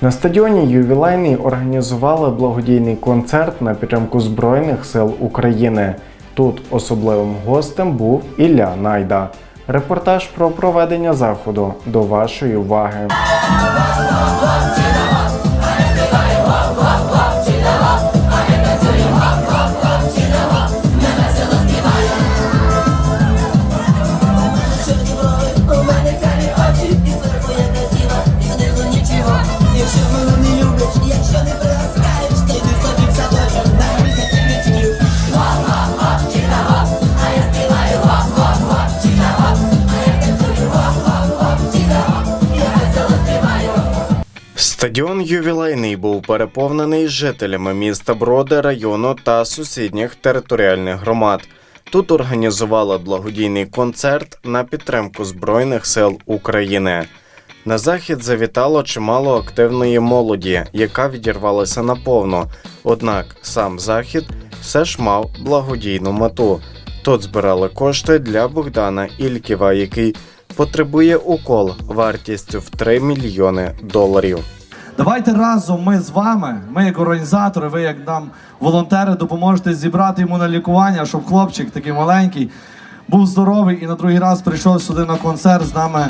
На стадіоні Ювілейний організували благодійний концерт на підтримку Збройних сил України. Тут особливим гостем був Ілля Найда. Репортаж про проведення заходу до вашої уваги. Стадіон ювілейний був переповнений жителями міста Броди, району та сусідніх територіальних громад. Тут організували благодійний концерт на підтримку Збройних сил України. На захід завітало чимало активної молоді, яка відірвалася наповну. Однак сам захід все ж мав благодійну мету. Тут збирали кошти для Богдана Ільківа, який потребує укол вартістю в 3 мільйони доларів. Давайте разом ми з вами, ми як організатори, ви як нам волонтери, допоможете зібрати йому на лікування, щоб хлопчик такий маленький був здоровий і на другий раз прийшов сюди на концерт з нами.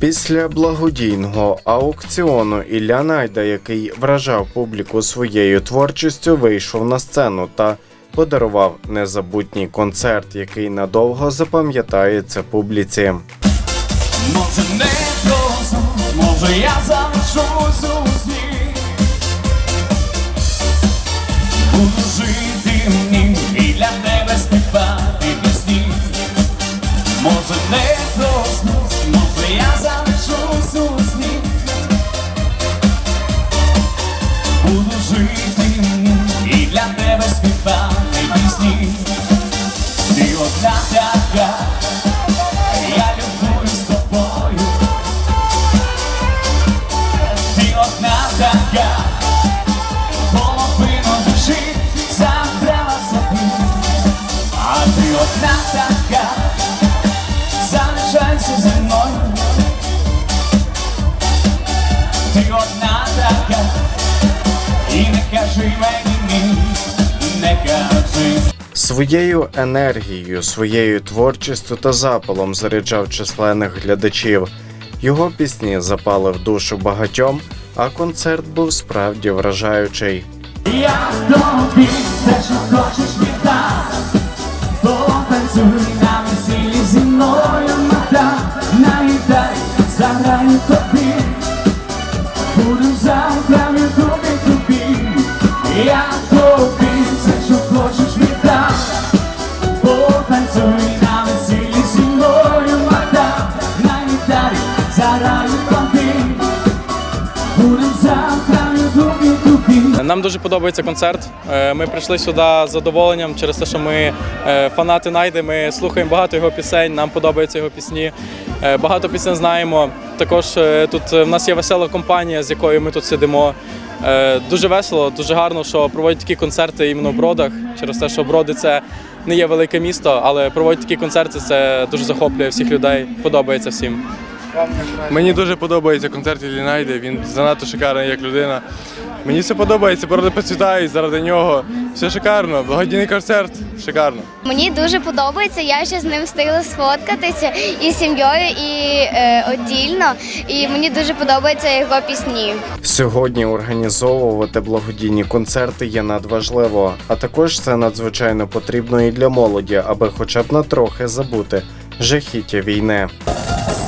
Після благодійного аукціону Ілля Найда, який вражав публіку своєю творчістю, вийшов на сцену та подарував незабутній концерт, який надовго запам'ятається публіці. Може не просто, може я залишусь Може Буду жити і для тебе співати пісні. Ти одна така я люблю з тобою. Ти одна Своєю енергією, своєю творчістю та запалом заряджав численних глядачів. Його пісні запали в душу багатьом, а концерт був справді вражаючий. Я тобі все, що хочеш віддам Потанцюй на весіллі зі мною мата На гітарі заграю тобі Буду завтра в ютубі тобі Я тобі Нам дуже подобається концерт. Е, Ми прийшли сюди з задоволенням через те, що ми е, фанати Найди. Ми слухаємо багато його пісень, нам подобаються його пісні. Е, Багато пісень знаємо. Також тут в нас є весела компанія, з якою ми тут сидимо. Дуже весело, дуже гарно, що проводять такі концерти іменно в Бродах, через те, що Броди це не є велике місто, але проводять такі концерти, це дуже захоплює всіх людей. Подобається всім. Мені дуже подобається концерт Іллі Найди, він занадто шикарний як людина. Мені все подобається, породи процвітають заради нього. Все шикарно, благодійний концерт, шикарно. Мені дуже подобається. Я ще з ним встигла сфоткатися і з сім'єю, і е, отдільно. І мені дуже подобаються його пісні. Сьогодні організовувати благодійні концерти є надважливо, а також це надзвичайно потрібно і для молоді, аби хоча б на трохи забути жахіття війни.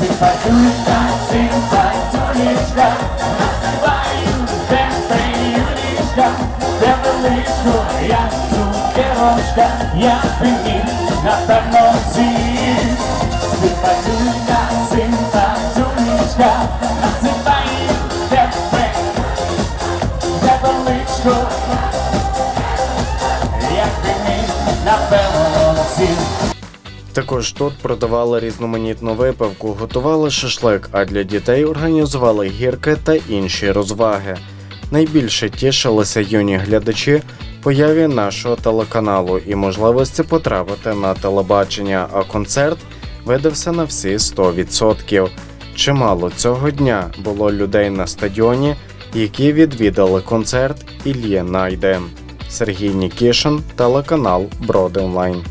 Симпатюнька, симпатюнечка, називаю тебе Юлічка, де величко, я цукерочка, я мені напевно з'їм. Симпатюнька, симпатюнечка, називаю тебе, Також тут продавали різноманітну випивку, готували шашлик, а для дітей організували гірки та інші розваги. Найбільше тішилися юні глядачі появі нашого телеканалу і можливості потрапити на телебачення, а концерт видався на всі 100%. Чимало цього дня було людей на стадіоні, які відвідали концерт Іллє Найде. Сергій Нікішин, телеканал Броди Онлайн.